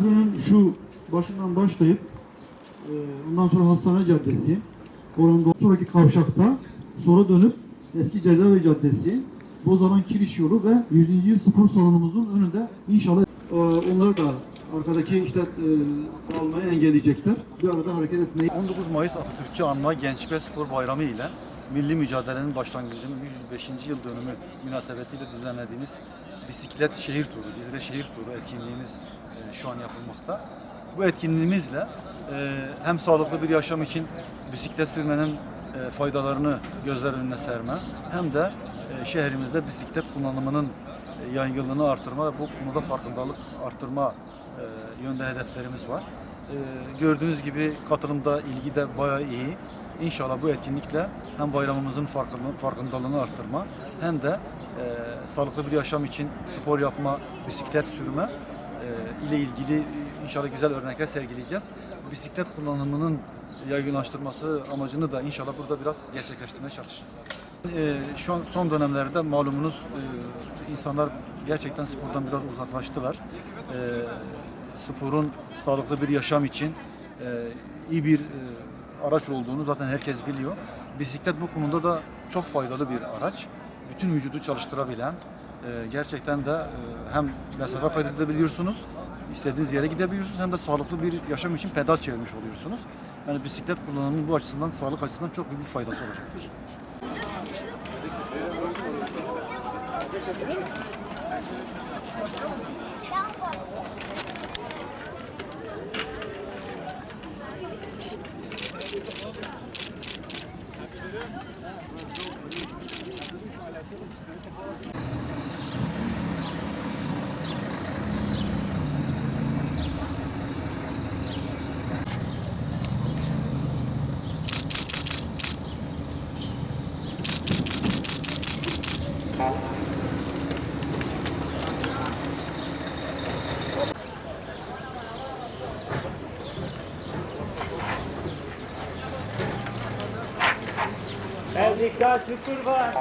Bunun şu başından başlayıp e, ondan sonra Hastane Caddesi, oradan sonraki kavşakta sonra dönüp eski Cezaevi Caddesi, Bozalan Kiriş Yolu ve 100. Yıl Spor Salonumuzun önünde inşallah e, onları da arkadaki işte e, almayı engelleyecekler. Bir arada hareket etmeyi 19 Mayıs Atatürk'ü anma Gençlik ve Spor Bayramı ile milli mücadelenin başlangıcının 105. yıl dönümü münasebetiyle düzenlediğimiz bisiklet şehir turu, Cizre şehir turu etkinliğimiz e, şu an yapılmakta. Bu etkinliğimizle e, hem sağlıklı bir yaşam için bisiklet sürmenin e, faydalarını gözler önüne serme hem de şehrimizde bisiklet kullanımının yaygınlığını artırma ve bu konuda farkındalık artırma e, yönde hedeflerimiz var. E, gördüğünüz gibi katılımda ilgi de bayağı iyi. İnşallah bu etkinlikle hem bayramımızın farkında- farkındalığını artırma hem de e, sağlıklı bir yaşam için spor yapma, bisiklet sürme e, ile ilgili inşallah güzel örnekler sergileyeceğiz. Bisiklet kullanımının yaygınlaştırması amacını da inşallah burada biraz gerçekleştirmeye çalışacağız. E, şu an son dönemlerde malumunuz e, insanlar gerçekten spordan biraz uzaklaştılar. E, sporun sağlıklı bir yaşam için e, iyi bir e, araç olduğunu zaten herkes biliyor. Bisiklet bu konuda da çok faydalı bir araç. Bütün vücudu çalıştırabilen, e, gerçekten de e, hem mesafe kaydedebiliyorsunuz, istediğiniz yere gidebiliyorsunuz hem de sağlıklı bir yaşam için pedal çevirmiş oluyorsunuz. Yani bisiklet kullanımının bu açısından, sağlık açısından çok büyük bir faydası olacaktır. Dikkat şükür var.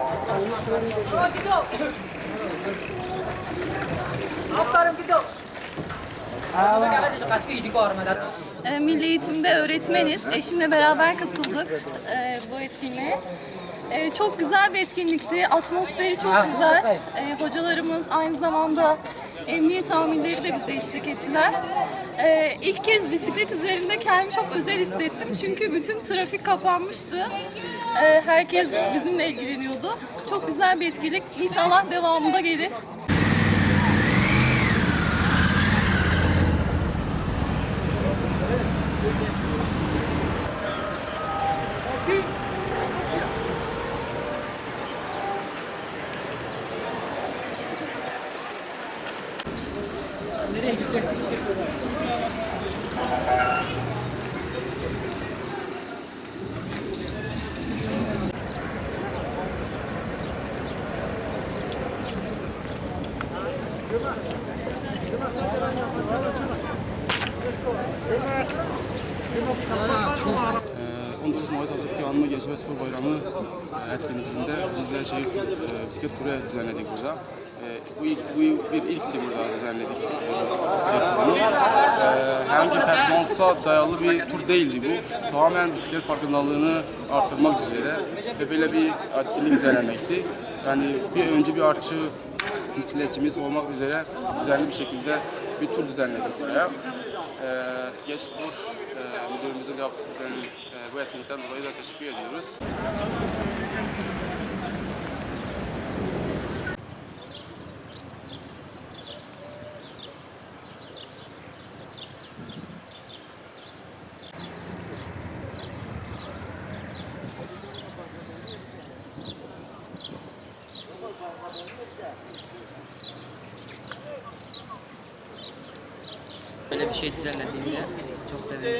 E, Milli Eğitim'de öğretmeniz. Eşimle beraber katıldık e, bu etkinliğe. E, çok güzel bir etkinlikti. Atmosferi çok güzel. E, hocalarımız aynı zamanda emniyet amirleri de bize eşlik ettiler. E, ilk kez bisiklet üzerinde kendimi çok özel hissettim. Çünkü bütün trafik kapanmıştı. E, herkes bizimle ilgileniyordu. Çok güzel bir etkinlik. İnşallah devamında gelir. Ee, 19 Mayıs Atatürk Anma Gençlik ve Spor Bayramı e, etkinliğinde Cizre Şehir e, Bisiklet Turu düzenledik burada. E, Bu, bu bir ilkti burada düzenledik e, bisiklet turunu. E, Herhangi bir performansa dayalı bir tur değildi bu. Tamamen bisiklet farkındalığını arttırmak üzere ve böyle bir etkinlik düzenlemekti. Yani bir önce bir artçı bisikletçimiz olmak üzere düzenli bir şekilde bir tur düzenledik buraya. Ee, Genç Spor e, Müdürümüzün yaptığı e, bu etkinlikten dolayı da teşekkür ediyoruz. Bir şey düzenlediğinde çok sevindim.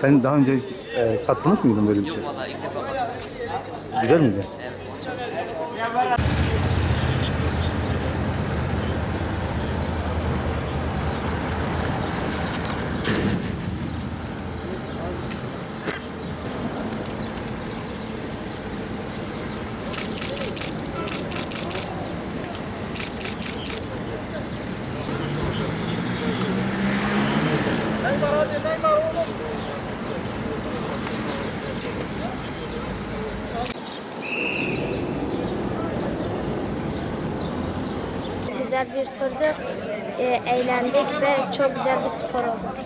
Sen daha önce e, katılmış mıydın böyle bir şey? Yok vallahi ilk defa katılıyorum. Güzel miydi? Evet, çok güzel. Güzel bir turdu. Ee, eğlendik ve çok güzel bir spor oldu.